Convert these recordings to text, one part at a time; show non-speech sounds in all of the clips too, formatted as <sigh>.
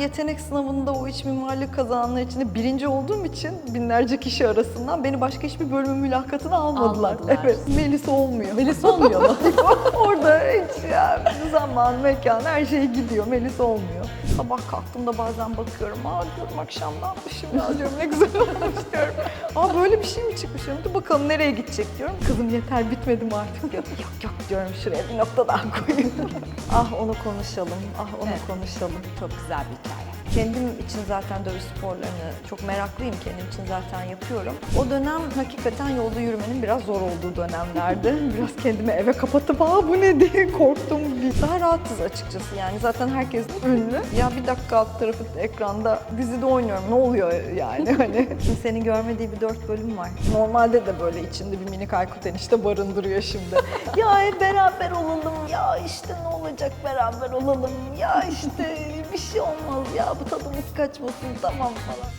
yetenek sınavında o iç mimarlık kazananlar içinde birinci olduğum için binlerce kişi arasından beni başka hiçbir bölümün mülakatına almadılar. Almadılar. Evet, Melis olmuyor. Melis olmuyor mu? <laughs> Orada hiç ya, zaman, mekan her şey gidiyor. Melis olmuyor. Sabah kalktığımda bazen bakıyorum. Aa diyorum akşam ne yapmışım ya diyorum ne güzel olmuş diyorum. Aa böyle bir şey mi çıkmış. Dur bakalım nereye gidecek diyorum. Kızım yeter bitmedi mi artık diyor. Yok yok diyorum şuraya bir nokta daha koyayım. <laughs> ah onu konuşalım. Ah onu Evet. konuşalım. Çok güzel bir hikaye. Kendim için zaten dövüş sporlarını çok meraklıyım. Kendim için zaten yapıyorum. O dönem hakikaten yolda yürümenin biraz zor olduğu dönemlerdi. <laughs> Biraz kendimi eve kapatıp aa bu ne diye <laughs> korktum. Daha rahatız açıkçası yani. Zaten herkesin ünlü. Ya bir dakika alt tarafı ekranda dizide oynuyorum. Ne oluyor yani <laughs> hani. Kimsenin görmediği bir dört bölüm var. Normalde de böyle içinde bir minik Aykut enişte barındırıyor şimdi. ya beraber olalım. Ya işte ne olacak beraber olalım. Ya işte bir şey olmaz ya bu tadımız kaçmasın tamam falan.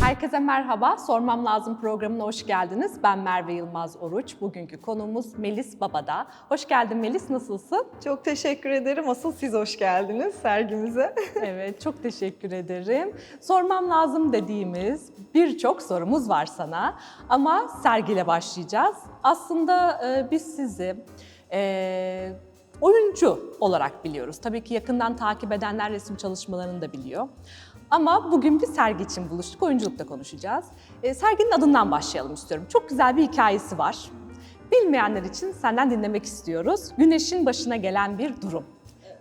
Herkese merhaba. Sormam Lazım programına hoş geldiniz. Ben Merve Yılmaz Oruç. Bugünkü konuğumuz Melis Babada. Hoş geldin Melis, nasılsın? Çok teşekkür ederim. Asıl siz hoş geldiniz sergimize. <laughs> Evet, çok teşekkür ederim. Sormam lazım dediğimiz birçok sorumuz var sana. Ama sergiyle başlayacağız. Aslında e, biz sizi e, oyuncu olarak biliyoruz. Tabii ki yakından takip edenler resim çalışmalarını da biliyor. Ama bugün bir sergi için buluştuk, oyunculukta konuşacağız. E, serginin adından başlayalım istiyorum. Çok güzel bir hikayesi var. Bilmeyenler için senden dinlemek istiyoruz. Güneşin başına gelen bir durum.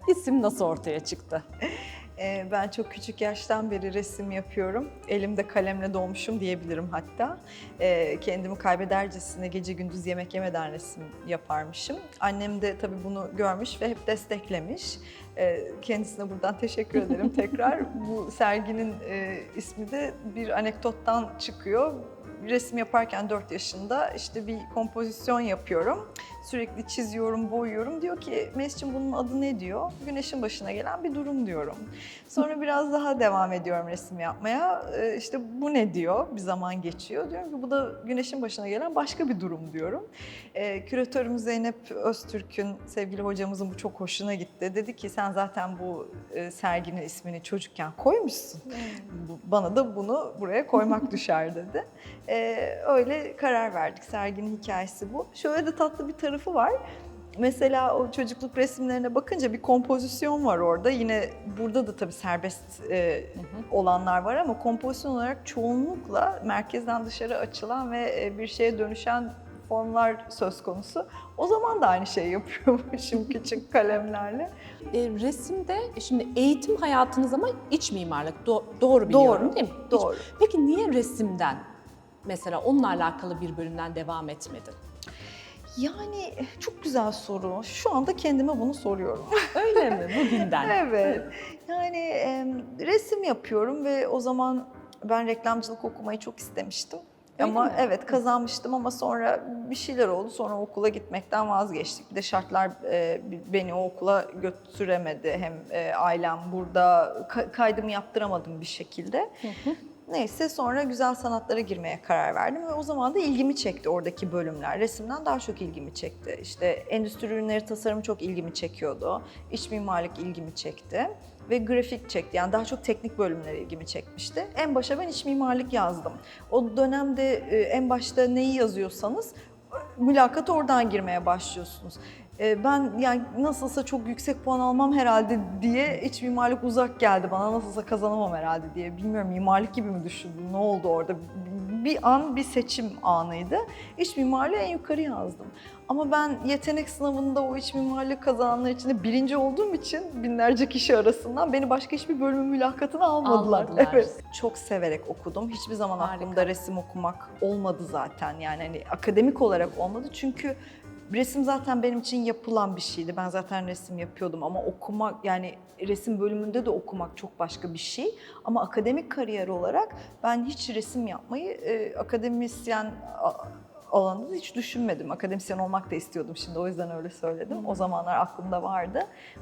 İsim nasıl ortaya çıktı? Ee, Ben çok küçük yaştan beri resim yapıyorum. Elimde kalemle doğmuşum diyebilirim hatta. Ee, Kendimi kaybedercesine gece gündüz yemek yemeden resim yaparmışım. Annem de tabii bunu görmüş ve hep desteklemiş. Ee, Kendisine buradan teşekkür ederim <laughs> tekrar. Bu serginin e, ismi de bir anekdottan çıkıyor. Resim yaparken 4 yaşında işte bir kompozisyon yapıyorum. Sürekli çiziyorum, boyuyorum. Diyor ki Mesut'cum bunun adı ne diyor? Güneşin başına gelen bir durum diyorum. Sonra biraz daha devam ediyorum resim yapmaya. Ee, işte bu ne diyor? Bir zaman geçiyor. Diyorum ki bu da güneşin başına gelen başka bir durum diyorum. Ee, küratörüm Zeynep Öztürk'ün, sevgili hocamızın bu çok hoşuna gitti. Dedi ki sen zaten bu e, serginin ismini çocukken koymuşsun. Bu- Bana da bunu buraya koymak <laughs> düşer dedi. Ee, öyle karar verdik. Serginin hikayesi bu. Şöyle de tatlı bir tarafı var. Mesela o çocukluk resimlerine bakınca bir kompozisyon var orada. Yine burada da tabii serbest e, olanlar var ama kompozisyon olarak çoğunlukla merkezden dışarı açılan ve e, bir şeye dönüşen formlar söz konusu. O zaman da aynı şeyi yapıyormuşum <laughs> küçük kalemlerle. E, resimde şimdi eğitim hayatınız ama iç mimarlık Do- doğru biliyorum Doğru, değil mi? İç- doğru. Peki niye resimden mesela onunla alakalı bir bölümden devam etmedin? Yani çok güzel soru. Şu anda kendime bunu soruyorum. <laughs> Öyle mi bugünden? Evet. Yani em, resim yapıyorum ve o zaman ben reklamcılık okumayı çok istemiştim. Öyle ama mi? evet kazanmıştım ama sonra bir şeyler oldu. Sonra okula gitmekten vazgeçtik. Bir de şartlar e, beni o okula götüremedi. Hem e, ailem burada ka- kaydımı yaptıramadım bir şekilde. Neyse sonra güzel sanatlara girmeye karar verdim ve o zaman da ilgimi çekti oradaki bölümler. Resimden daha çok ilgimi çekti. İşte endüstri ürünleri tasarımı çok ilgimi çekiyordu. İç mimarlık ilgimi çekti ve grafik çekti. Yani daha çok teknik bölümler ilgimi çekmişti. En başa ben iç mimarlık yazdım. O dönemde e, en başta neyi yazıyorsanız mülakat oradan girmeye başlıyorsunuz. E, Ben yani nasılsa çok yüksek puan almam herhalde diye iç mimarlık uzak geldi bana nasılsa kazanamam herhalde diye. Bilmiyorum mimarlık gibi mi düşündüm ne oldu orada? Bir an bir seçim anıydı. İç mimarlığı en yukarı yazdım. Ama ben yetenek sınavında o iç mimarlık kazananlar içinde birinci olduğum için binlerce kişi arasından beni başka hiçbir bölümün mülakatına almadılar. Almadılar. Evet. Çok severek okudum. Hiçbir zaman Harika. aklımda resim okumak olmadı zaten. Yani hani akademik olarak olmadı çünkü resim zaten benim için yapılan bir şeydi. Ben zaten resim yapıyordum ama okumak yani resim bölümünde de okumak çok başka bir şey. Ama akademik kariyer olarak ben hiç resim yapmayı e, akademisyen a- alanında hiç düşünmedim. Akademisyen olmak da istiyordum şimdi o yüzden öyle söyledim. O zamanlar aklımda vardı.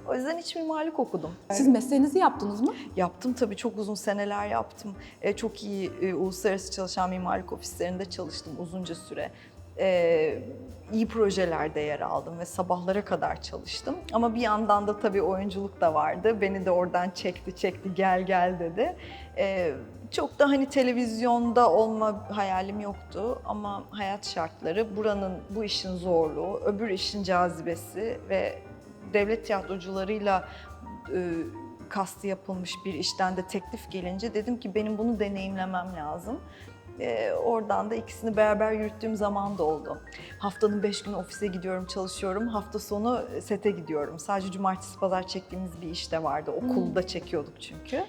O yüzden hiç mimarlık okudum. Siz mesleğinizi yaptınız mı? Yaptım tabii çok uzun seneler yaptım. E, çok iyi e, uluslararası çalışan mimarlık ofislerinde çalıştım uzunca süre. E, iyi projelerde yer aldım ve sabahlara kadar çalıştım. Ama bir yandan da tabii oyunculuk da vardı. Beni de oradan çekti, çekti, gel gel dedi. E, çok da hani televizyonda olma hayalim yoktu ama hayat şartları, buranın bu işin zorluğu, öbür işin cazibesi ve devlet tiyatrocularıyla e, kastı yapılmış bir işten de teklif gelince dedim ki benim bunu deneyimlemem lazım. E, oradan da ikisini beraber yürüttüğüm zaman da oldu. Haftanın beş günü ofise gidiyorum, çalışıyorum. Hafta sonu sete gidiyorum. Sadece cumartesi, pazar çektiğimiz bir iş de vardı. Okulda çekiyorduk çünkü.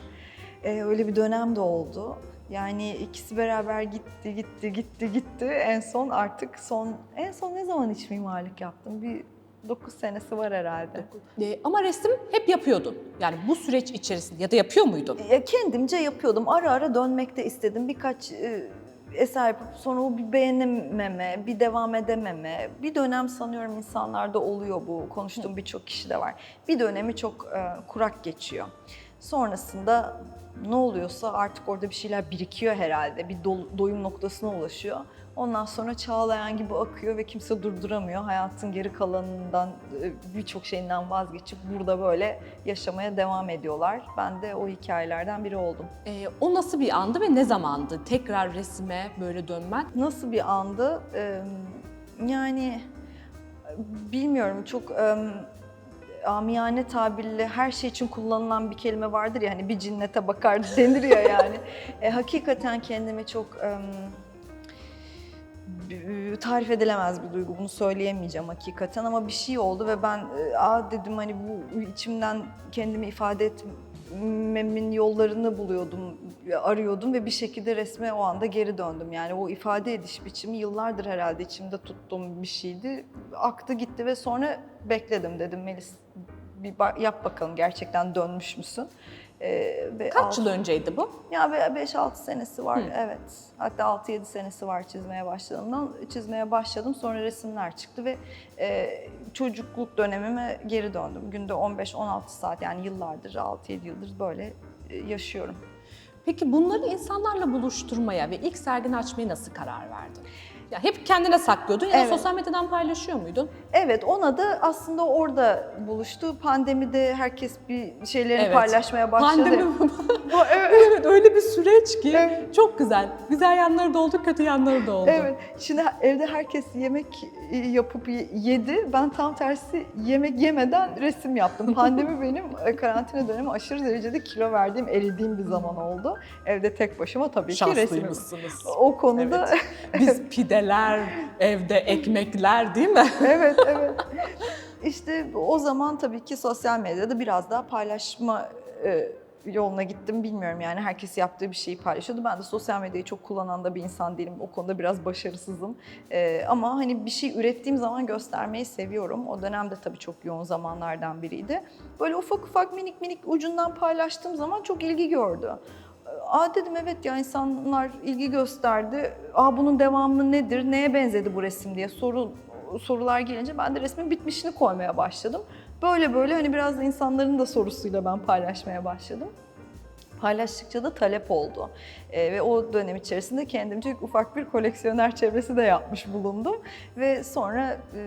E, öyle bir dönem de oldu. Yani ikisi beraber gitti, gitti, gitti, gitti. En son artık son, en son ne zaman iç mimarlık yaptım? Bir 9 senesi var herhalde. E, ama resim hep yapıyordun. Yani bu süreç içerisinde ya da yapıyor muydun? Ya kendimce yapıyordum. Ara ara dönmek de istedim. Birkaç e, eser yapıp sonra o bir beğenememe, bir devam edememe. Bir dönem sanıyorum insanlarda oluyor bu. Konuştuğum birçok kişi de var. Bir dönemi çok e, kurak geçiyor. Sonrasında ne oluyorsa artık orada bir şeyler birikiyor herhalde. Bir dol- doyum noktasına ulaşıyor. Ondan sonra çağlayan gibi akıyor ve kimse durduramıyor. Hayatın geri kalanından, e, birçok şeyinden vazgeçip burada böyle yaşamaya devam ediyorlar. Ben de o hikayelerden biri oldum. E, o nasıl bir andı ve ne zamandı tekrar resime böyle dönmen? Nasıl bir andı? Ee, yani bilmiyorum çok em, amiyane tabirle her şey için kullanılan bir kelime vardır ya hani bir cinnete bakar denir ya yani. <laughs> E, hakikaten kendimi çok b- tarif edilemez bir duygu bunu söyleyemeyeceğim hakikaten ama bir şey oldu ve ben e, aa dedim hani bu içimden kendimi ifade etmemin yollarını buluyordum, arıyordum ve bir şekilde resme o anda geri döndüm. Yani o ifade ediş biçimi yıllardır herhalde içimde tuttuğum bir şeydi. Aktı gitti ve sonra bekledim dedim Melis bir yap bakalım gerçekten dönmüş müsün? Ee, ve Kaç alt- yıl önceydi bu? ya 5-6 senesi var evet. Hatta 6-7 senesi var çizmeye başladığımdan. Çizmeye başladım sonra resimler çıktı ve e, çocukluk dönemime geri döndüm. Günde 15-16 saat yani yıllardır 6-7 yıldır böyle e, yaşıyorum. Peki bunları insanlarla buluşturmaya ve ilk sergini açmaya nasıl karar verdin? Ya hep kendine saklıyordun ya da Evet. sosyal medyadan paylaşıyor muydun? Evet ona da aslında orada buluştu. Pandemide herkes bir şeylerini Evet. paylaşmaya başladı. Pandemi evet. <laughs> evet öyle bir süreç ki Evet. çok güzel. Güzel yanları da oldu, kötü yanları da oldu. Evet. Şimdi evde herkes yemek yapıp yedi. Ben tam tersi yemek yemeden resim yaptım. <laughs> Pandemi benim e, karantina dönemi aşırı derecede kilo verdiğim, eridiğim bir zaman oldu. Evde tek başıma tabii ki resim. O konuda Evet. <laughs> Biz pideler, evde ekmekler değil mi? evet, evet. İşte o zaman tabii ki sosyal medyada biraz daha paylaşma e, yoluna gittim bilmiyorum yani herkes yaptığı bir şeyi paylaşıyordu. Ben de sosyal medyayı çok kullanan da bir insan değilim. O konuda biraz başarısızım. E, ama hani bir şey ürettiğim zaman göstermeyi seviyorum. O dönemde tabii çok yoğun zamanlardan biriydi. Böyle ufak ufak minik minik ucundan paylaştığım zaman çok ilgi gördü. Aa dedim evet ya insanlar ilgi gösterdi. Aa bunun devamı nedir? Neye benzedi bu resim diye soru sorular gelince ben de resmin bitmişini koymaya başladım. Böyle böyle hani biraz da insanların da sorusuyla ben paylaşmaya başladım. Paylaştıkça da talep oldu. Ee, ve o dönem içerisinde kendimce ufak bir koleksiyoner çevresi de yapmış bulundum. Ve sonra e,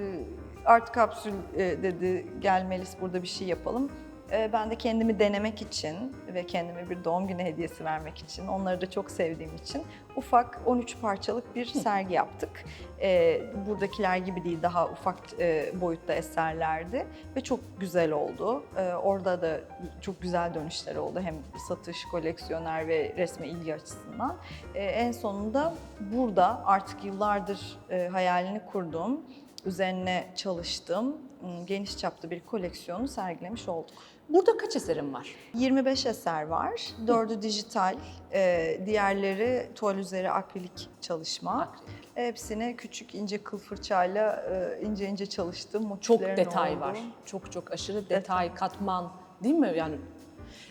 Art Kapsül e, dedi gel Melis burada bir şey yapalım. E, ben de kendimi denemek için ve kendime bir doğum günü hediyesi vermek için, onları da çok sevdiğim için ufak 13 parçalık bir sergi yaptık. E, buradakiler gibi değil, daha ufak e, boyutta eserlerdi ve çok güzel oldu. E, orada da çok güzel dönüşler oldu hem satış, koleksiyoner ve resme ilgi açısından. En sonunda burada artık yıllardır e, hayalini kurduğum, üzerine çalıştığım m, geniş çapta bir koleksiyonu sergilemiş olduk. Burada kaç eserin var? 25 eser var. Dördü dijital, e, diğerleri tuval üzeri akrilik çalışma. Hepsine küçük ince kıl fırçayla e, ince ince çalıştığım Çok motiflerin detay olduğu. var. Çok çok aşırı detay, katman değil mi? Yani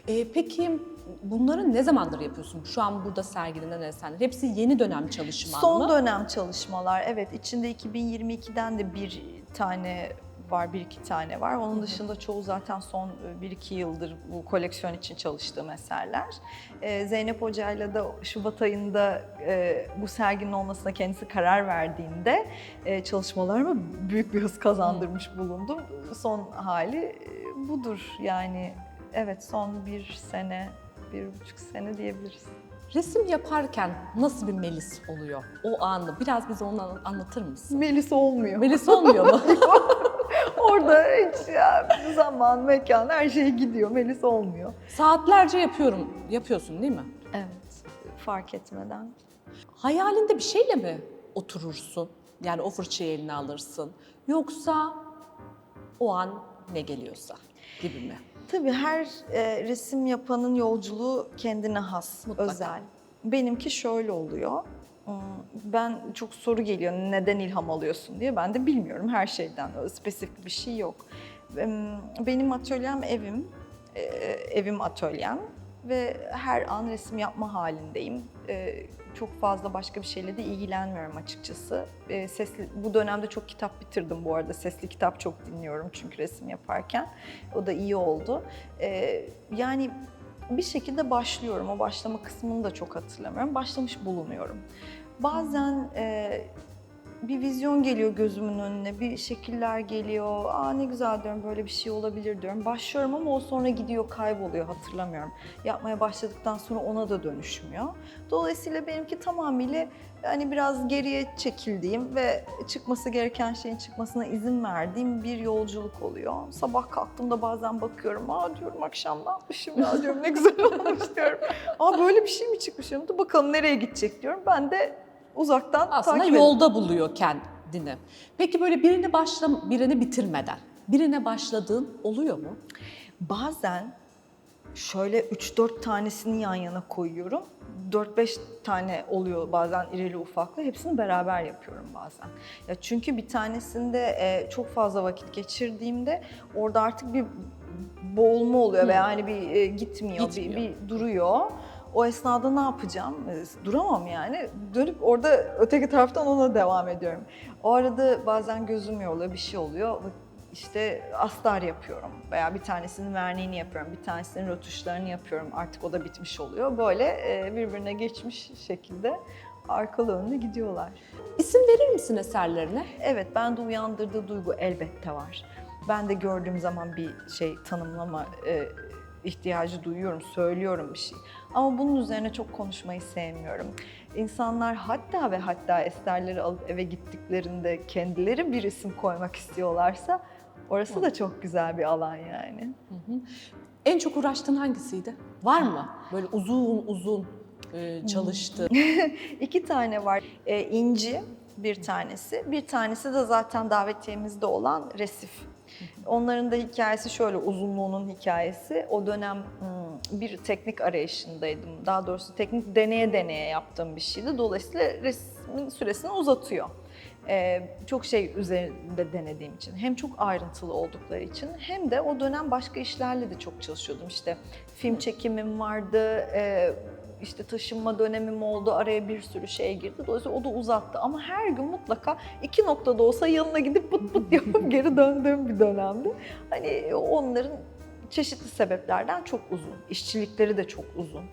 e, peki bunları ne zamandır yapıyorsun? Şu an burada sergilenen eserler. Hepsi yeni dönem çalışman Son mı? dönem çalışmalar evet içinde 2022'den de bir tane var, bir iki tane var. Onun dışında çoğu zaten son e, bir iki yıldır bu koleksiyon için çalıştığım eserler. E, Zeynep Hoca'yla da Şubat ayında e, bu serginin olmasına kendisi karar verdiğinde e, çalışmalarıma büyük bir hız kazandırmış bulundum. Son hali budur yani. Evet son bir sene, bir buçuk sene diyebiliriz. Resim yaparken nasıl bir Melis oluyor? O anı biraz bize onu an- anlatır mısın? Melis olmuyor. Melis olmuyor mu? <laughs> Orada hiç ya, zaman, mekan her şey gidiyor. Melis olmuyor. Saatlerce yapıyorum, yapıyorsun değil mi? Evet. Fark etmeden. Hayalinde bir şeyle mi oturursun? Yani o fırçayı eline alırsın. Yoksa o an ne geliyorsa gibi mi? Tabii her e, resim yapanın yolculuğu kendine has, Mutlaka. özel. Benimki şöyle oluyor. Hmm, Ben çok soru geliyor neden ilham alıyorsun diye. Ben de bilmiyorum her şeyden. Öyle Spesifik bir şey yok. Benim atölyem evim. e, Evim atölyem ve her an resim yapma halindeyim. Çok fazla başka bir şeyle de ilgilenmiyorum açıkçası. E, Sesli, bu dönemde çok kitap bitirdim bu arada. Sesli kitap çok dinliyorum çünkü resim yaparken. O da iyi oldu. E, Yani bir şekilde başlıyorum. O başlama kısmını da çok hatırlamıyorum. Başlamış bulunuyorum. Bazen e, bir vizyon geliyor gözümün önüne, bir şekiller geliyor. Aa ne güzel diyorum, böyle bir şey olabilir diyorum. Başlıyorum ama o sonra gidiyor, kayboluyor, hatırlamıyorum. Yapmaya başladıktan sonra ona da dönüşmüyor. Dolayısıyla benimki tamamıyla hani biraz geriye çekildiğim ve çıkması gereken şeyin çıkmasına izin verdiğim bir yolculuk oluyor. Sabah kalktığımda bazen bakıyorum, aa diyorum akşam ne yapmışım ya diyorum, ne güzel <laughs> olmuş diyorum. Aa böyle bir şey mi çıkmış? Dur bakalım nereye gidecek diyorum. Ben de uzaktan Aslında takip yolda buluyor kendini. Peki böyle birini başla, birini bitirmeden birine başladığın oluyor mu? Bazen şöyle 3-4 tanesini yan yana koyuyorum. 4-5 tane oluyor bazen irili ufaklı. Hepsini beraber yapıyorum bazen. Ya çünkü bir tanesinde e, çok fazla vakit geçirdiğimde orada artık bir boğulma oluyor veya hani bir e, gitmiyor, Gitmiyor. Bir, bir duruyor. O esnada ne yapacağım? E, Duramam yani. Dönüp orada öteki taraftan ona devam ediyorum. O arada bazen gözüm yoruluyor, bir şey oluyor. İşte astar yapıyorum veya bir tanesinin verniğini yapıyorum, bir tanesinin rötuşlarını yapıyorum. Artık o da bitmiş oluyor. Böyle e, birbirine geçmiş şekilde arkalı önlü gidiyorlar. İsim verir misin eserlerine? Evet, bende uyandırdığı duygu elbette var. Ben de gördüğüm zaman bir şey tanımlama e, ihtiyacı duyuyorum, söylüyorum bir şey. Ama bunun üzerine çok konuşmayı sevmiyorum. İnsanlar hatta ve hatta eserleri alıp eve gittiklerinde kendileri bir isim koymak istiyorlarsa orası da çok güzel bir alan yani. En çok uğraştığın hangisiydi? Var mı? Böyle uzun uzun e, çalıştığın. <laughs> İki tane var. Ee, inci bir tanesi. Bir tanesi de zaten davetiyemizde olan resif. Onların da hikayesi şöyle, uzunluğunun hikayesi. O dönem hmm, bir teknik arayışındaydım. Daha doğrusu teknik deneye deneye yaptığım bir şeydi. Dolayısıyla resmin süresini uzatıyor. Ee, çok şey üzerinde denediğim için. Hem çok ayrıntılı oldukları için hem de o dönem başka işlerle de çok çalışıyordum. İşte film çekimim vardı, e, işte taşınma dönemim oldu, araya bir sürü şey girdi. Dolayısıyla o da uzattı. Ama her gün mutlaka iki noktada olsa yanına gidip pıt pıt <laughs> yapıp geri döndüğüm bir dönemdi. Hani onların çeşitli sebeplerden çok uzun. İşçilikleri de çok uzun.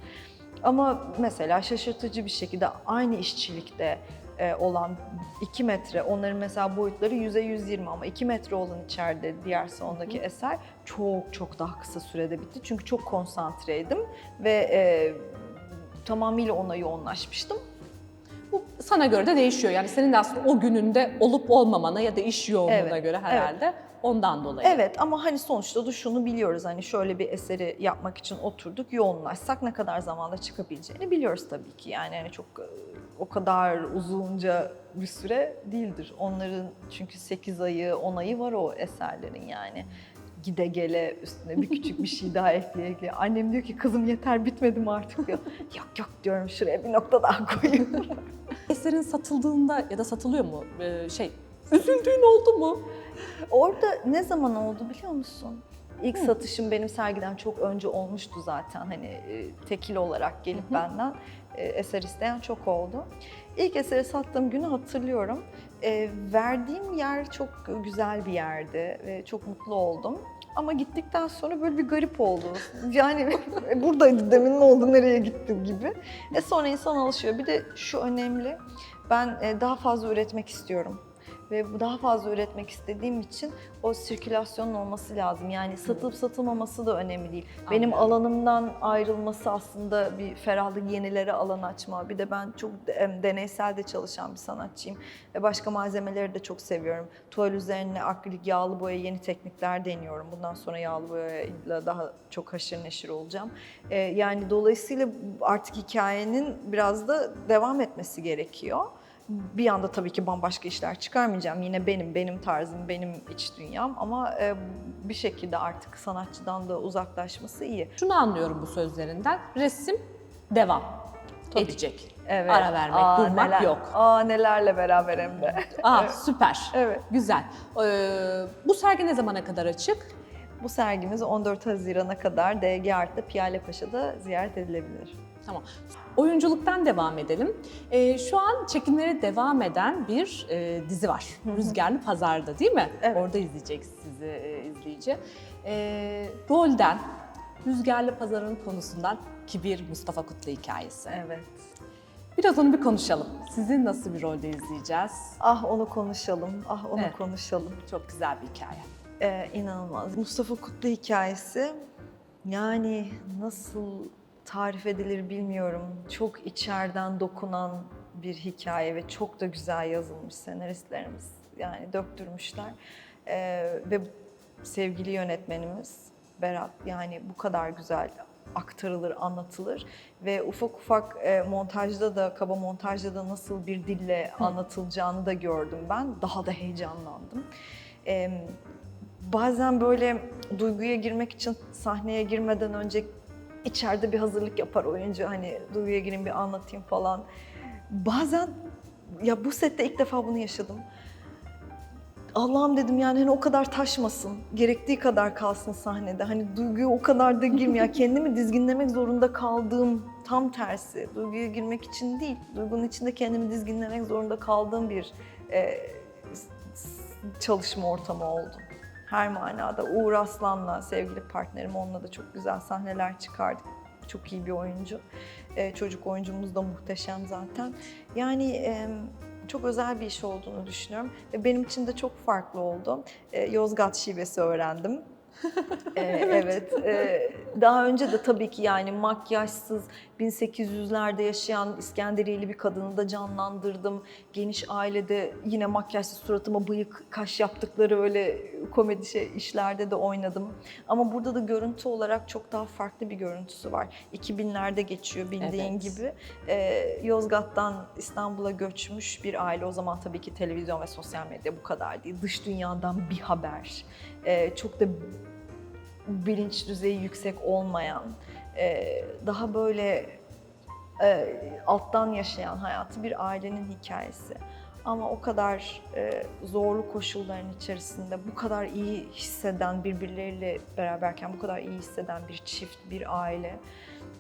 Ama mesela şaşırtıcı bir şekilde aynı işçilikte e, olan 2 metre, onların mesela boyutları 100'e 120 ama 2 metre olan içeride diğer salondaki eser çok çok daha kısa sürede bitti. Çünkü çok konsantreydim ve e, tamamıyla ona yoğunlaşmıştım. Bu sana göre de değişiyor. Yani senin de aslında o gününde olup olmamana ya da iş yoğunluğuna Evet, göre herhalde ondan dolayı. Evet ama hani sonuçta da şunu biliyoruz hani şöyle bir eseri yapmak için oturduk yoğunlaşsak ne kadar zamanda çıkabileceğini biliyoruz tabii ki. Yani hani çok e, o kadar uzunca bir süre değildir. Onların çünkü 8 ayı 10 ayı var o eserlerin yani. Gide gele üstüne bir küçük bir şey daha ekleye ekleye. Annem diyor ki kızım yeter bitmedi mi artık diyor. yok yok diyorum şuraya bir nokta daha koyayım. <laughs> Eserin satıldığında ya da satılıyor mu? Ee, şey, üzüldüğün oldu mu? Orada ne zaman oldu biliyor musun? İlk satışım benim sergiden çok önce olmuştu zaten. Hani e, tekil olarak gelip benden e, eser isteyen çok oldu. İlk eseri sattığım günü hatırlıyorum. E, verdiğim yer çok güzel bir yerdi ve çok mutlu oldum. Ama gittikten sonra böyle bir garip oldu. Yani <laughs> buradaydı demin ne oldu nereye gitti gibi. E sonra insan alışıyor. Bir de şu önemli. Ben e, daha fazla üretmek istiyorum. Ve bu daha fazla üretmek istediğim için o sirkülasyonun olması lazım. Yani satılıp satılmaması da önemli değil. Benim Anlıyorum. alanımdan ayrılması aslında bir ferahlık, yenilere alan açma. Bir de ben çok deneysel de çalışan bir sanatçıyım. Ve başka malzemeleri de çok seviyorum. Tuval üzerine akrilik, yağlı boya, yeni teknikler deniyorum. Bundan sonra yağlı boyayla daha çok haşır neşir olacağım. Yani dolayısıyla artık hikayenin biraz da devam etmesi gerekiyor. Bir anda tabii ki bambaşka işler çıkarmayacağım. Yine benim, benim tarzım, benim iç dünyam ama e, bir şekilde artık sanatçıdan da uzaklaşması iyi. Şunu anlıyorum bu sözlerinden. Resim devam Tabii. edecek. Evet. Ara vermek, Aa, durmak neler- yok. Aa nelerle beraber hem de. <laughs> Aa süper. Evet. Güzel. Ee, bu sergi ne zamana kadar açık? Bu sergimiz 14 Haziran'a kadar DG Art'ta Piyale Paşa'da ziyaret edilebilir. Tamam. Oyunculuktan devam edelim. Ee, şu an çekimleri devam eden bir e, dizi var. Rüzgarlı Pazar'da değil mi? Evet. Orada izleyecek sizi e, izleyici. Ee, rolden, Rüzgarlı Pazar'ın konusundan Kibir Mustafa Kutlu hikayesi. Evet. Biraz onu bir konuşalım. Sizi nasıl bir rolde izleyeceğiz? Ah onu konuşalım, ah onu Evet. konuşalım. Çok güzel bir hikaye. Ee, inanılmaz. Mustafa Kutlu hikayesi yani nasıl tarif edilir bilmiyorum. Çok içeriden dokunan bir hikaye ve çok da güzel yazılmış senaristlerimiz. Yani döktürmüşler. Ee, ve sevgili yönetmenimiz Berat yani bu kadar güzel aktarılır, anlatılır ve ufak ufak e, montajda da, kaba montajda da nasıl bir dille anlatılacağını da gördüm ben. Daha da heyecanlandım. Em, bazen böyle duyguya girmek için sahneye girmeden önce içeride bir hazırlık yapar oyuncu. Hani duyguya gireyim bir anlatayım falan. Bazen ya bu sette ilk defa bunu yaşadım. Allah'ım dedim yani hani o kadar taşmasın. Gerektiği kadar kalsın sahnede. Hani duyguya o kadar da girmiyor. Kendimi <laughs> dizginlemek zorunda kaldığım tam tersi. Duyguya girmek için değil. Duygunun içinde kendimi dizginlemek zorunda kaldığım bir e, çalışma ortamı oldu. Her manada. Uğur Aslan'la sevgili partnerim onunla da çok güzel sahneler çıkardık. Çok iyi bir oyuncu. Ee, çocuk oyuncumuz da muhteşem zaten. Yani e, çok özel bir iş olduğunu düşünüyorum. Ve benim için de çok farklı oldu. Ee, Yozgat şivesi öğrendim. <laughs> Ee, evet. ee, daha önce de tabii ki yani makyajsız 1800'lerde yaşayan İskenderiyeli bir kadını da canlandırdım. Geniş ailede yine makyajsız suratıma bıyık, kaş yaptıkları öyle komedi şey, işlerde de oynadım. Ama burada da görüntü olarak çok daha farklı bir görüntüsü var. 2000'lerde geçiyor bildiğin Evet. gibi. Ee, Yozgat'tan İstanbul'a göçmüş bir aile. O zaman tabii ki televizyon ve sosyal medya bu kadar değil. Dış dünyadan bir haber. Ee, çok da bilinç düzeyi yüksek olmayan, e, daha böyle e, alttan yaşayan hayatı bir ailenin hikayesi. Ama o kadar e, zorlu koşulların içerisinde bu kadar iyi hisseden, birbirleriyle beraberken bu kadar iyi hisseden bir çift, bir aile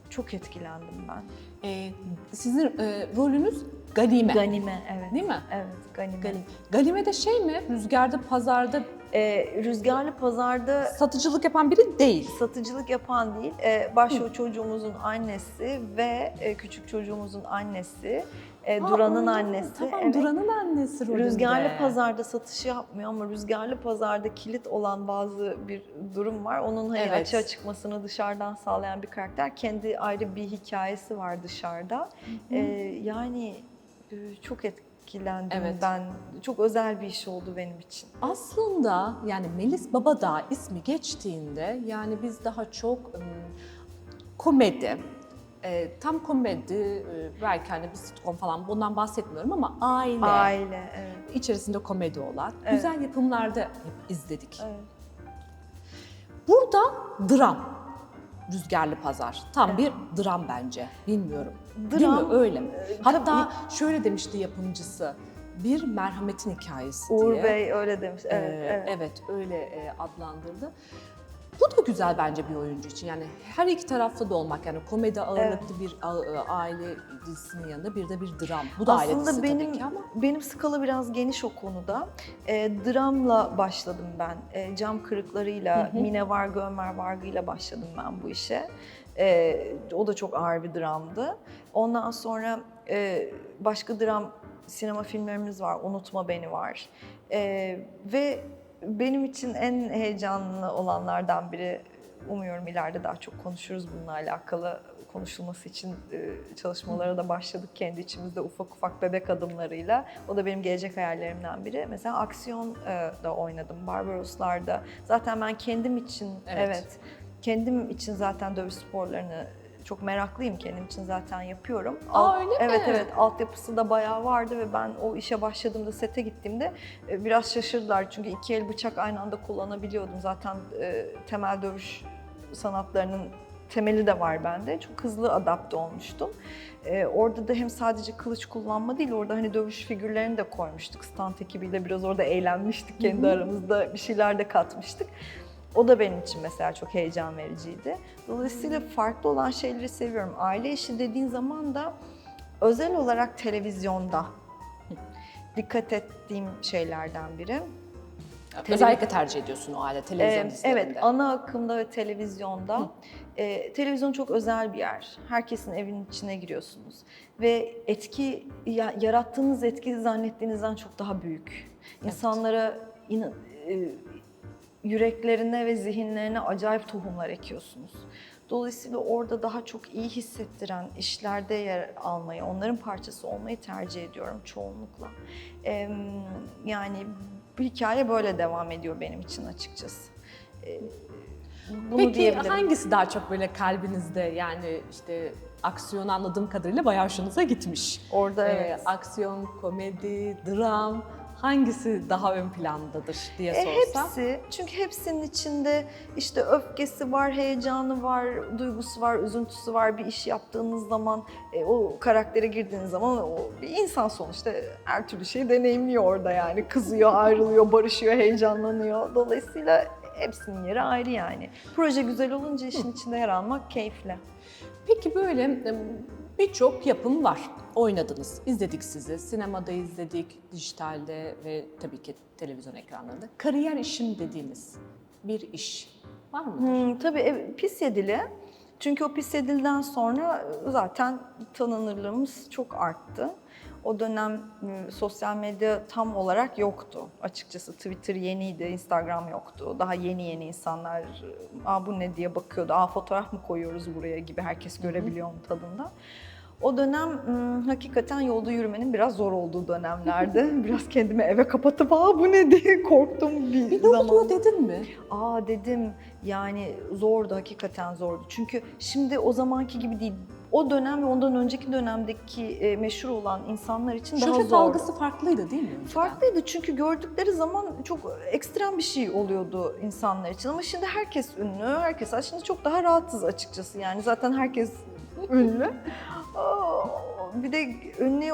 çok etkilendim ben. Ee, sizin e, rolünüz Ganime. Ganime, evet. Değil mi? Evet, Ganime. Ganime. Ganime de şey mi? Rüzgarda, pazarda E, Rüzgarlı Pazar'da satıcılık yapan biri değil. satıcılık yapan değil, e, başrol çocuğumuzun annesi ve e, küçük çocuğumuzun annesi, e, Duran'ın annesi. Tamam, Evet. Duran'ın annesi rolünde. Rüzgarlı Pazar'da satış yapmıyor ama Rüzgarlı Pazar'da kilit olan bazı bir durum var. Onun hani Evet. açığa çıkmasını dışarıdan sağlayan bir karakter. Kendi ayrı bir hikayesi var dışarıda. E, yani e, çok etkilendim Evet. ben. Çok özel bir iş oldu benim için. Aslında yani Melis Babadağ ismi geçtiğinde yani biz daha çok komedi, e, tam komedi, e, belki hani bir sitcom falan bundan bahsetmiyorum ama aile, Aile, evet. içerisinde komedi olan Evet. güzel yapımlarda hep izledik. evet. Burada dram. Rüzgarlı Pazar. Tam bir dram bence. Bilmiyorum. Değil Dram, mi? Öyle mi? e, Hatta şöyle demişti yapımcısı. Bir merhametin hikayesi Uğur diye. Bey öyle demiş. Evet, Ee, evet. evet, öyle e, adlandırdı. Bu da güzel bence bir oyuncu için. Yani her iki tarafta da olmak yani komedi ağırlıklı bir a- aile dizisinin yanında bir de bir dram. Bu da aile Aslında dizisi benim tabii ki ama. benim skala biraz geniş o konuda. E, dramla başladım ben. E, cam kırıklarıyla, Hı hı. Mine Vargı, Ömer Vargı'yla başladım ben bu işe. E, o da çok ağır bir dramdı. Ondan sonra e, başka dram sinema filmlerimiz var. Unutma Beni var. E, ve benim için en heyecanlı olanlardan biri umuyorum ileride daha çok konuşuruz bununla alakalı konuşulması için e, çalışmalara da başladık kendi içimizde ufak ufak bebek adımlarıyla. O da benim gelecek hayallerimden biri. Mesela aksiyon e, da oynadım, Barbaros'larda. Zaten ben kendim için, Evet. evet, kendim için zaten dövüş sporlarını çok meraklıyım. Kendim için zaten yapıyorum. Aa, öyle mi? Evet evet altyapısı da bayağı vardı ve ben o işe başladığımda sete gittiğimde e, biraz şaşırdılar. Çünkü iki el bıçak aynı anda kullanabiliyordum. Zaten e, temel dövüş sanatlarının temeli de var bende. Çok hızlı adapte olmuştum. E, orada da hem sadece kılıç kullanma değil, orada hani dövüş figürlerini de koymuştuk. Stand ekibiyle biraz orada eğlenmiştik kendi aramızda bir şeyler de katmıştık. O da benim için mesela çok heyecan vericiydi. Dolayısıyla farklı olan şeyleri seviyorum. Aile işi dediğin zaman da özel olarak televizyonda dikkat ettiğim şeylerden biri. Özellikle tercih ediyorsun o aile televizyon Ee, dizilerinde. evet, ana akımda ve televizyonda. Ee, televizyon çok özel bir yer. Herkesin evinin içine giriyorsunuz. Ve etki, ya- yarattığınız etki zannettiğinizden çok daha büyük. İnsanlara inan- e, yüreklerine ve zihinlerine acayip tohumlar ekiyorsunuz. Dolayısıyla orada daha çok iyi hissettiren işlerde yer almayı, onların parçası olmayı tercih ediyorum çoğunlukla. Ee, yani bu hikaye böyle devam ediyor benim için açıkçası. Ee, bunu Peki hangisi daha çok böyle kalbinizde yani işte aksiyon anladığım kadarıyla bayağı hoşunuza gitmiş. Orada Ee, evet. aksiyon, komedi, dram hangisi daha ön plandadır diye E, sorsam. hepsi. Çünkü hepsinin içinde işte öfkesi var, heyecanı var, duygusu var, üzüntüsü var. Bir iş yaptığınız zaman, e, o karaktere girdiğiniz zaman o bir insan sonuçta her türlü şeyi deneyimliyor orada yani. Kızıyor, ayrılıyor, barışıyor, heyecanlanıyor. Dolayısıyla hepsinin yeri ayrı yani. Proje güzel olunca işin içinde yer almak keyifli. Peki böyle em, birçok yapım var. Oynadınız, izledik sizi. Sinemada izledik, dijitalde ve tabii ki televizyon ekranlarında. Kariyer işim dediğimiz bir iş var mıdır? Hmm, tabii ev- pis yedili. Çünkü o pis yedilden sonra zaten tanınırlığımız çok arttı. O dönem e, sosyal medya tam olarak yoktu açıkçası. Twitter yeniydi, Instagram yoktu. Daha yeni yeni insanlar Aa, bu ne diye bakıyordu. Aa fotoğraf mı koyuyoruz buraya gibi herkes görebiliyor mu tadında. O dönem hakikaten yolda yürümenin biraz zor olduğu dönemlerde. <laughs> biraz kendimi eve kapatıp aa bu ne diye korktum bir, Bir ne zaman. oluyor dedin mi? Aa dedim yani zordu hakikaten zordu. Çünkü şimdi o zamanki gibi değil. O dönem ve ondan önceki dönemdeki e, meşhur olan insanlar için daha Şöhret zor. algısı farklıydı değil mi? önceden? Farklıydı çünkü gördükleri zaman çok ekstrem bir şey oluyordu insanlar için. Ama şimdi herkes ünlü, herkes şimdi çok daha rahatız açıkçası. Yani zaten herkes ünlü. Bir de ünlü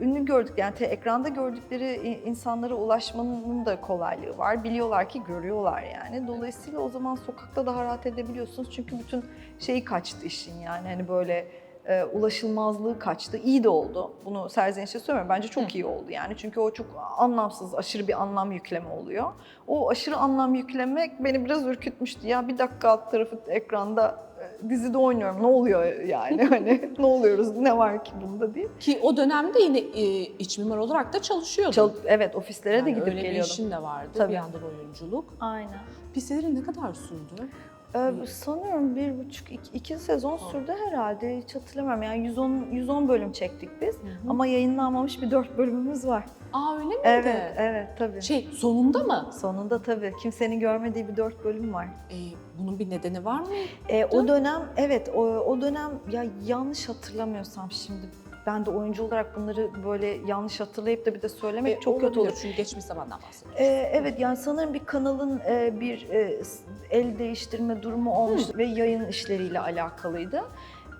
ünlü gördük yani te- ekranda gördükleri insanlara ulaşmanın da kolaylığı var. Biliyorlar ki görüyorlar yani. Dolayısıyla o zaman sokakta daha rahat edebiliyorsunuz. Çünkü bütün şeyi kaçtı işin yani hani böyle e, ulaşılmazlığı kaçtı. İyi de oldu. Bunu serzenişte söylemiyorum. Bence çok iyi oldu yani. Çünkü o çok anlamsız, aşırı bir anlam yükleme oluyor. O aşırı anlam yüklemek beni biraz ürkütmüştü. Ya bir dakika alt tarafı ekranda dizide oynuyorum. Ne oluyor yani? <laughs> Hani ne oluyoruz? Ne var ki bunda diye. Ki o dönemde yine e, iç mimar olarak da çalışıyordun. Çal- evet ofislere de Yani gidip öyle bir geliyordum. işin de vardı. Tabii. Bir yandan oyunculuk. Aynen. Piselerin ne kadar sürdü? Ee, sanıyorum bir buçuk, iki, iki sezon sürdü herhalde. Hiç hatırlamıyorum. Yani 110, 110 bölüm çektik biz. Ama yayınlanmamış bir dört bölümümüz var. Aa öyle miydi? Evet, evet tabii. Şey sonunda mı? Sonunda tabii. Kimsenin görmediği bir dört bölüm var. E, bunun bir nedeni var mı? E, o dönem, evet o, o dönem ya yanlış hatırlamıyorsam şimdi ben de oyuncu olarak bunları böyle yanlış hatırlayıp da bir de söylemek E, çok kötü olur. Çünkü geçmiş zamandan bahsediyoruz. E, evet yani sanırım bir kanalın e, bir e, el değiştirme durumu olmuş ve yayın işleriyle alakalıydı.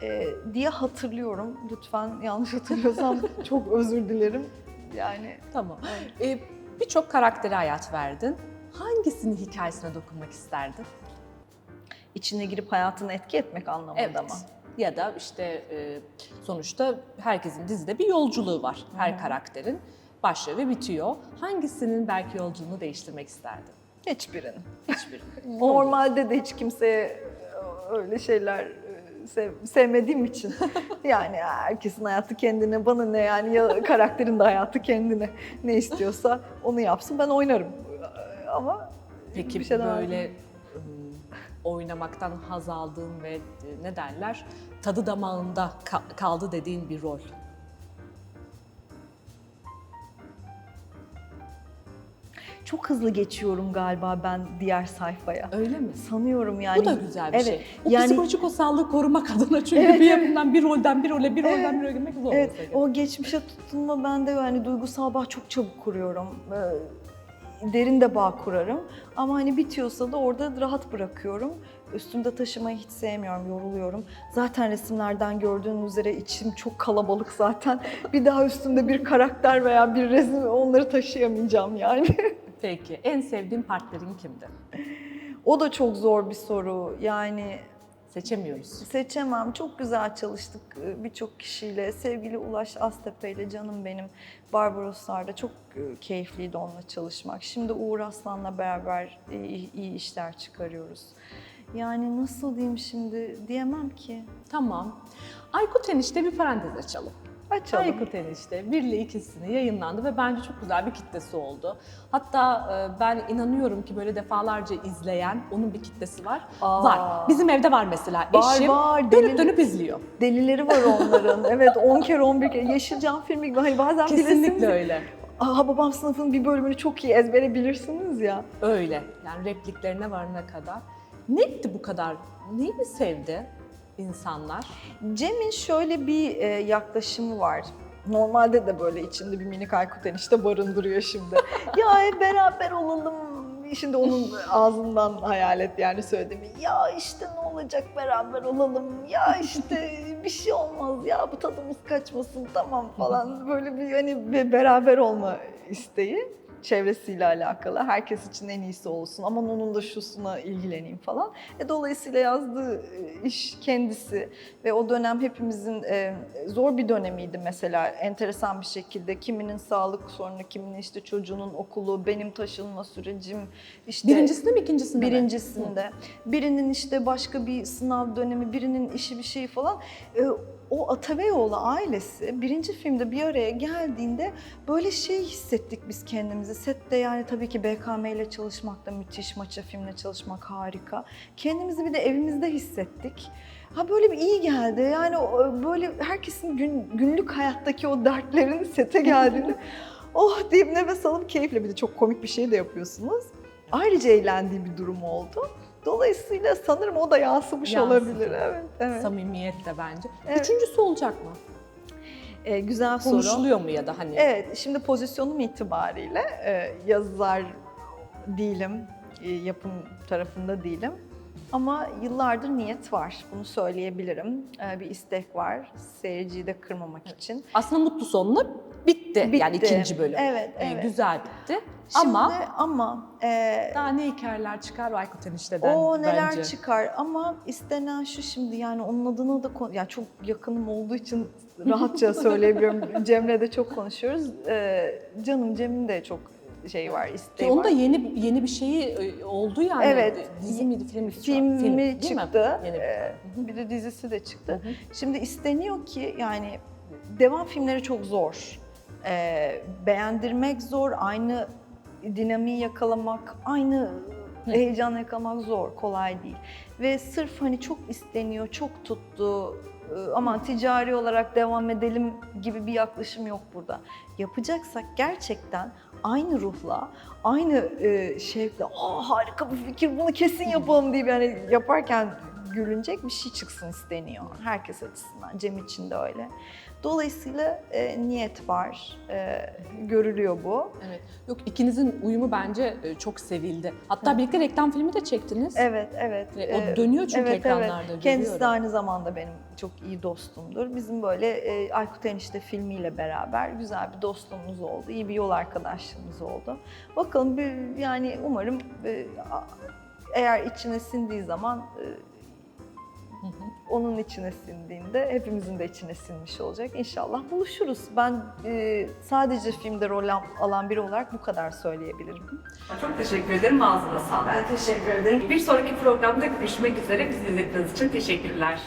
E, diye hatırlıyorum. Lütfen yanlış hatırlıyorsam <laughs> çok özür dilerim. Yani Tamam. E, Birçok karaktere hayat verdin. Hangisinin hikayesine dokunmak isterdin? içine girip hayatını etki etmek anlamında Evet. mı? Ya da işte e, sonuçta herkesin dizide bir yolculuğu var. Her karakterin başlıyor ve bitiyor. Hangisinin belki yolculuğunu değiştirmek isterdin? Hiçbirini. Hiçbiri. <laughs> Normalde de hiç kimseye öyle şeyler e, sev- sevmediğim için. <laughs> yani herkesin hayatı kendine, bana ne yani ya karakterin de hayatı kendine. Ne istiyorsa onu yapsın ben oynarım. Ama Peki bir şey böyle oynamaktan haz aldığın ve e, ne derler tadı damağında ka- kaldı dediğin bir rol. çok hızlı geçiyorum galiba ben diğer sayfaya. Öyle mi? Sanıyorum yani. Bu da güzel bir evet, şey. O yani psikolojik o sağlığı korumak adına çünkü Evet, bir evet. yapımdan bir rolden bir role bir rolden Evet, bir role girmek zor Evet, o geçmişe tutunma bende yani duygusal bağ çok çabuk kuruyorum. Ee, derin de bağ kurarım. Ama hani bitiyorsa da orada rahat bırakıyorum. Üstümde taşımayı hiç sevmiyorum, yoruluyorum. Zaten resimlerden gördüğün üzere içim çok kalabalık zaten. <laughs> Bir daha üstümde bir karakter veya bir resim onları taşıyamayacağım yani. <laughs> Peki en sevdiğin partnerin kimdi? o da çok zor bir soru. Yani Seçemiyoruz. Seçemem. Çok güzel çalıştık e, birçok kişiyle. Sevgili Ulaş Aztepe ile canım benim Barbaroslar'da çok e, keyifliydi onunla çalışmak. Şimdi Uğur Aslan'la beraber iyi, iyi işler çıkarıyoruz. Yani nasıl diyeyim şimdi diyemem ki. Tamam. Aykut Enişte bir parantez açalım. Açalım. Aykut Enişte 1 ile ikisini yayınlandı ve bence çok güzel bir kitlesi oldu. Hatta e, ben inanıyorum ki böyle defalarca izleyen onun bir kitlesi var. Aa. Var. Bizim evde var mesela. Var, Eşim var. dönüp Deli- dönüp izliyor. Delileri var onların. <laughs> evet 10 kere 11 kere. Yeşilcan filmi gibi. Hani bazen Kesinlikle bilirsiniz- öyle. Aha babam sınıfının bir bölümünü çok iyi ezbere bilirsiniz ya. Öyle. Yani repliklerine varana kadar. Neydi bu kadar? Neyi sevdi insanlar? Cem'in şöyle bir e, yaklaşımı var. Normalde de böyle içinde bir minik Aykut enişte barındırıyor şimdi. <laughs> ya beraber olalım. Şimdi onun ağzından hayal et yani söylediğimi. Ya işte ne olacak beraber olalım. Ya işte bir şey olmaz ya bu tadımız kaçmasın tamam falan. Böyle bir hani bir beraber olma isteği çevresiyle alakalı. Herkes için en iyisi olsun. Aman onun da şusuna ilgileneyim falan. E, dolayısıyla yazdığı e, iş kendisi ve o dönem hepimizin e, zor bir dönemiydi mesela enteresan bir şekilde. Kiminin sağlık sorunu, kiminin işte çocuğunun okulu, benim taşınma sürecim. işte Birincisinde mi ikincisinde mi? birincisinde. Birinin işte başka bir sınav dönemi, birinin işi bir şey falan. E, o Atabeyoğlu ailesi birinci filmde bir araya geldiğinde böyle şey hissettik biz kendimizi. Sette yani tabii ki BKM ile çalışmak da müthiş, Maça filmle çalışmak harika. Kendimizi bir de evimizde hissettik. Ha böyle bir iyi geldi. Yani böyle herkesin gün, günlük hayattaki o dertlerin sete geldiğinde <laughs> oh deyip nefes alıp keyifle bir de çok komik bir şey de yapıyorsunuz. Ayrıca eğlendiği bir durum oldu. Dolayısıyla sanırım o da yansımış Yansıdı. olabilir. Evet, evet. Samimiyet de bence. Evet. Üçüncüsü olacak mı? Ee, güzel soru. Konuşuluyor mu ya da hani? Evet, şimdi pozisyonum itibariyle e, yazar değilim, e, yapım tarafında değilim. Ama yıllardır niyet var, bunu söyleyebilirim. E, bir istek var, seyirciyi de kırmamak için. Aslında mutlu sonla bitti. Bitti. Yani ikinci bölüm. Evet, Ee, evet. güzel bitti. Şimdi, Ama ama e, daha ne hikayeler çıkar Aykut Enişte'den o neler bence. çıkar ama istenen şu şimdi yani onun adına da kon- yani çok yakınım olduğu için rahatça <laughs> söyleyebiliyorum. Cem'le de çok konuşuyoruz. E, canım Cem'in de çok şey var, isteği onun var. da yeni yeni bir şeyi e, oldu yani. Evet. Dizi miydi, film miydi? filmi Film, değil mi? çıktı. Yeni bir- Ee, bir de dizisi de çıktı. Hı hı. Şimdi isteniyor ki yani devam filmleri çok zor. Ee, beğendirmek zor, aynı dinamiği yakalamak, aynı heyecanı yakalamak zor, kolay değil. Ve sırf hani çok isteniyor, çok tuttu, e, aman ticari olarak devam edelim gibi bir yaklaşım yok burada. Yapacaksak gerçekten aynı ruhla, aynı e, şevkle, Aa, harika bir fikir bunu kesin yapalım. diye yani yaparken gülünecek bir şey çıksın isteniyor. Herkes açısından, Cem için de öyle. Dolayısıyla e, niyet var, e, görülüyor bu. Evet. Yok ikinizin uyumu bence e, çok sevildi. Hatta birlikte reklam filmi de çektiniz. Evet, evet. Ve o dönüyor çünkü evet, ekranlarda Evet. görüyorum. Kendisi de aynı zamanda benim çok iyi dostumdur. Bizim böyle e, Aykut Enişte filmiyle beraber güzel bir dostluğumuz oldu. iyi bir yol arkadaşlığımız oldu. Bakalım bir, yani umarım e, eğer içine sindiği zaman e, onun içine sindiğinde hepimizin de içine sinmiş olacak. İnşallah buluşuruz. Ben e, sadece filmde rol al- alan biri olarak bu kadar söyleyebilirim. Çok teşekkür ederim. Ağzına sağlık. Ben teşekkür ederim. Bir sonraki programda görüşmek üzere. Bizi izlediğiniz için teşekkürler.